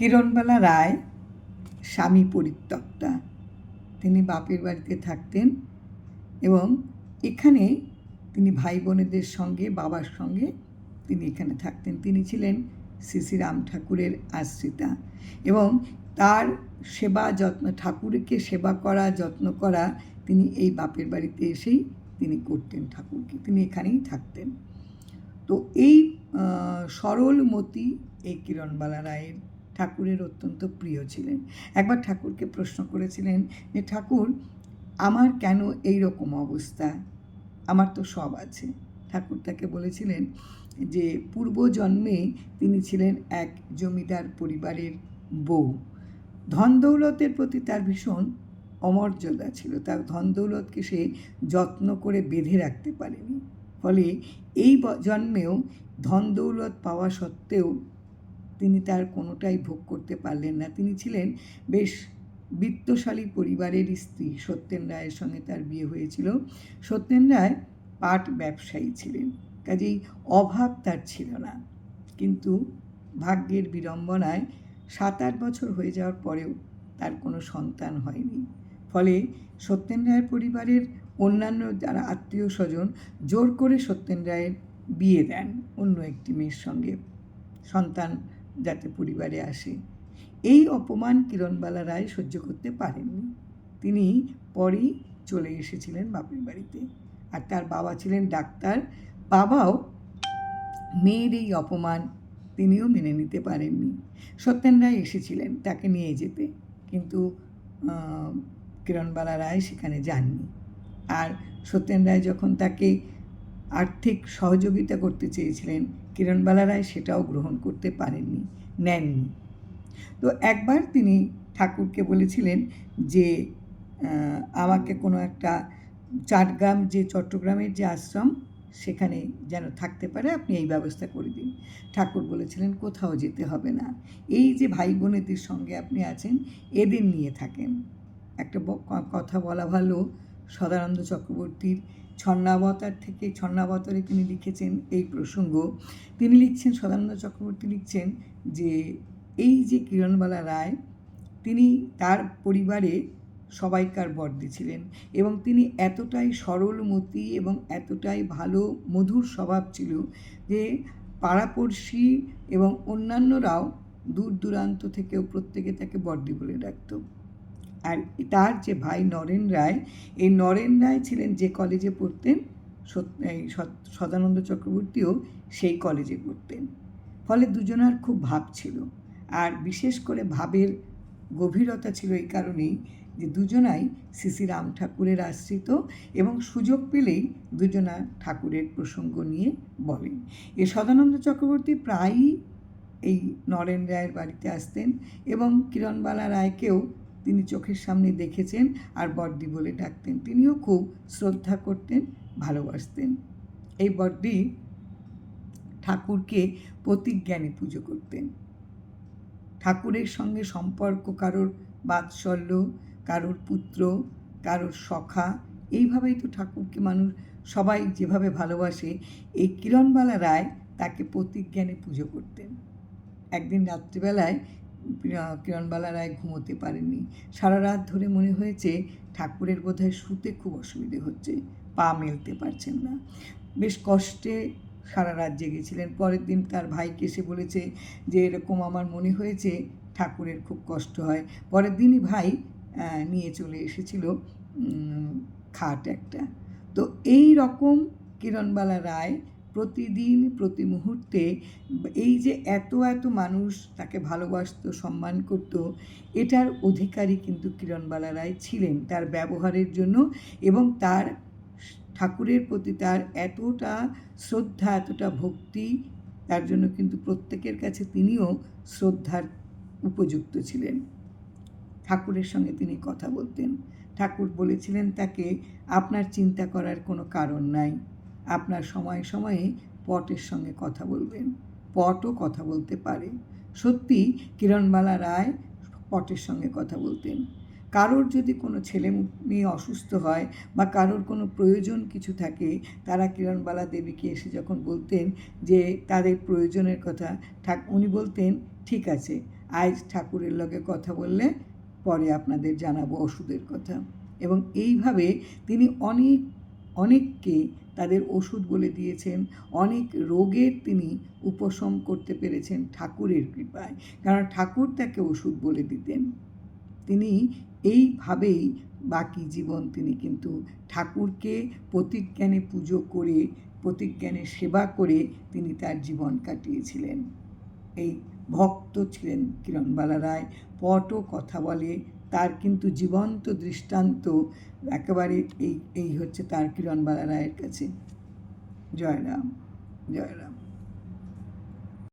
কিরণবালা রায়, স্বামী পরিত্যক্তা। তিনি বাপের বাড়িতে থাকতেন এবং এখানে তিনি ভাই বোনেদের সঙ্গে, বাবার সঙ্গে তিনি এখানে থাকতেন। তিনি ছিলেন শ্রী রাম ঠাকুরের আশ্রিতা এবং তার সেবা যত্ন, ঠাকুরকে সেবা করা, যত্ন করা তিনি এই বাপের বাড়িতে এসেই তিনি করতেন ঠাকুরকে। তিনি এখানেই থাকতেন। তো এই সরলমতি এই কিরণবালা রায়ের ঠাকুরের অত্যন্ত প্রিয় ছিলেন। একবার ঠাকুরকে প্রশ্ন করেছিলেন যে, ঠাকুর, আমার কেন এই রকম অবস্থা? আমার তো সব আছে। ঠাকুর তাকে বলেছিলেন যে, পূর্বজন্মে তিনি ছিলেন এক জমিদার পরিবারের বউ। ধন দৌলতের প্রতি তার ভীষণ অমর্যাদা ছিল। তার ধন দৌলতকে সে যত্ন করে বেঁধে রাখতে পারেনি। ফলে এই জন্মেও ধন দৌলত পাওয়া সত্ত্বেও তিনি তার কোনোটাই ভোগ করতে পারলেন না। তিনি ছিলেন বেশ বিত্তশালী পরিবারের স্ত্রী। সত্যেন রায়ের সঙ্গে তার বিয়ে হয়েছিল। সত্যেন রায় পাট ব্যবসায়ী ছিলেন, কাজেই অভাব তার ছিল না। কিন্তু ভাগ্যের বিড়ম্বনায় সাত আট বছর হয়ে যাওয়ার পরেও তার কোনো সন্তান হয়নি। ফলে সত্যেন রায়ের পরিবারের অন্যান্য যারা আত্মীয় স্বজন জোর করে সত্যেন রায়ের বিয়ে দেন, অন্য একটি মেয়ের সঙ্গে। সন্তান যাতে পরিবারে আসে। এই অপমান কিরণবালা রায় সহ্য করতে পারেননি। তিনি পরেই চলে এসেছিলেন বাপের বাড়িতে। আর তার বাবা ছিলেন ডাক্তার। বাবাও মেয়ের এই অপমান তিনিও মেনে নিতে পারেননি। সত্যেন রায় এসেছিলেন তাকে নিয়ে যেতে। কিন্তু কিরণবালা রায় সেখানে যাননি। আর সত্যেন রায় যখন তাকে আর্থিক সহযোগিতা করতে চেয়েছিলেন কিরণবালা রায় সেটাও গ্রহণ করতে পারেননি, নেননি। তো একবার তিনি ঠাকুরকে বলেছিলেন যে আমাকে কোনো একটা চাটগ্রাম যে চট্টগ্রামের যে আশ্রম সেখানে যেন থাকতে পারে, আপনি এই ব্যবস্থা করে দিন। ঠাকুর বলেছিলেন, কোথাও যেতে হবে না। এই যে ভাই বোনেদের সঙ্গে আপনি আছেন, এদের নিয়ে থাকেন। একটা কথা বলা ভালো সদানন্দ চক্রবর্তীর ছন্নাবতার থেকে ছন্নাবতারে তিনি লিখেছেন এই প্রসঙ্গ। তিনি লিখছেন, সদানন্দ চক্রবর্তী লিখছেন যে, এই যে কিরণবালা রায়, তিনি তার পরিবারে সবাইকার বর্দি ছিলেন এবং তিনি এতটাই সরলমতি এবং এতটাই ভালো, মধুর স্বভাব ছিল যে পাড়াপড়শি এবং অন্যান্যরাও দূর দূরান্ত থেকেও প্রত্যেকে তাকে বর্দি বলে ডাকত। আর তার যে ভাই নরেন রায়, এই নরেন রায় ছিলেন যে কলেজে পড়তেন এই সদানন্দ চক্রবর্তীও সেই কলেজে পড়তেন। ফলে দুজনার খুব ভাব ছিল। আর বিশেষ করে ভাবের গভীরতা ছিল এই কারণেই যে দুজনাই শ্রী রাম ঠাকুরের আশ্রিত এবং সুযোগ পেলেই দুজনা ঠাকুরের প্রসঙ্গ নিয়ে বলেন। এ সদানন্দ চক্রবর্তী প্রায়ই এই নরেন রায়ের বাড়িতে আসতেন এবং কিরণবালা রায়কেও তিনি চোখের সামনে দেখেছেন আর বর্দি বলে ডাকতেন। তিনিও খুব শ্রদ্ধা করতেন, ভালোবাসতেন। এই বর্দি ঠাকুরকে প্রতিজ্ঞানে পুজো করতেন। ঠাকুরের সঙ্গে সম্পর্ক কারোর বাৎসল্য, কারোর পুত্র, কারোর সখা, এইভাবেই তো ঠাকুরকে মানুষ সবাই যেভাবে ভালোবাসে, এই কিরণবালা রায় তাকে প্রতিজ্ঞানে পুজো করতেন। একদিন রাত্রিবেলায় কিরণবালা রায় ঘুমোতে পারেননি। সারা রাত ধরে মনে হয়েছে ঠাকুরের বোধহয় শুতে খুব অসুবিধে হচ্ছে, পা মেলতে পারছেন না। বেশ কষ্টে সারা রাত জেগেছিলেন। পরের দিন তার ভাইকে এসে বলেছে যে, এরকম আমার মনে হয়েছে ঠাকুরের খুব কষ্ট হয়। পরের দিনই ভাই নিয়ে চলে এসেছিল খাট একটা। তো এই রকম কিরণবালা রায় প্রতিদিন, প্রতি মুহূর্তে এই যে এত এত মানুষ তাকে ভালোবাসতো, সম্মান করত, এটার অধিকারী কিন্তু কিরণবালা রায় ছিলেন তার ব্যবহারের জন্য এবং তার ঠাকুরের প্রতি তার এতটা শ্রদ্ধা, এতটা ভক্তি, তার জন্য কিন্তু প্রত্যেকের কাছে তিনিও শ্রদ্ধার উপযুক্ত ছিলেন। ঠাকুরের সঙ্গে তিনি কথা বলতেন। ঠাকুর বলেছিলেন তাকে, আপনার চিন্তা করার কোনো কারণ নাই। আপনার সময়ে সময়ে পটের সঙ্গে কথা বলবেন। পটও কথা বলতে পারে। সত্যি কিরণবালা রায় পটের সঙ্গে কথা বলতেন। কারোর যদি কোনো ছেলে মেয়ে অসুস্থ হয় বা কারোর কোনো প্রয়োজন কিছু থাকে, তারা কিরণবালা দেবীকে এসে যখন বলতেন যে, তাদের প্রয়োজনের কথা ঠাক উনি বলতেন, ঠিক আছে, আজ ঠাকুরের লগে কথা বললে পরে আপনাদের জানাব ওষুধের কথা। এবং এইভাবে তিনি অনেক অনেককে তাদের ওষুধ বলে দিয়েছেন, অনেক রোগের তিনি উপশম করতে পেরেছেন ঠাকুরের কৃপায়। কারণ ঠাকুর তাকে ওষুধ বলে দিতেন। তিনি এইভাবেই বাকি জীবন তিনি কিন্তু ঠাকুরকে প্রতিজ্ঞানে পুজো করে, প্রতিজ্ঞানে সেবা করে তিনি তার জীবন কাটিয়েছিলেন। এই ভক্ত ছিলেন কিরণবালা রায়। পটও কথা বলে তার কিন্তু জীবন্ত দৃষ্টান্ত একেবারে এই এই হচ্ছে তার কিরণ বালা রায়ের কাছে। জয়রাম জয়রাম জয় রাম।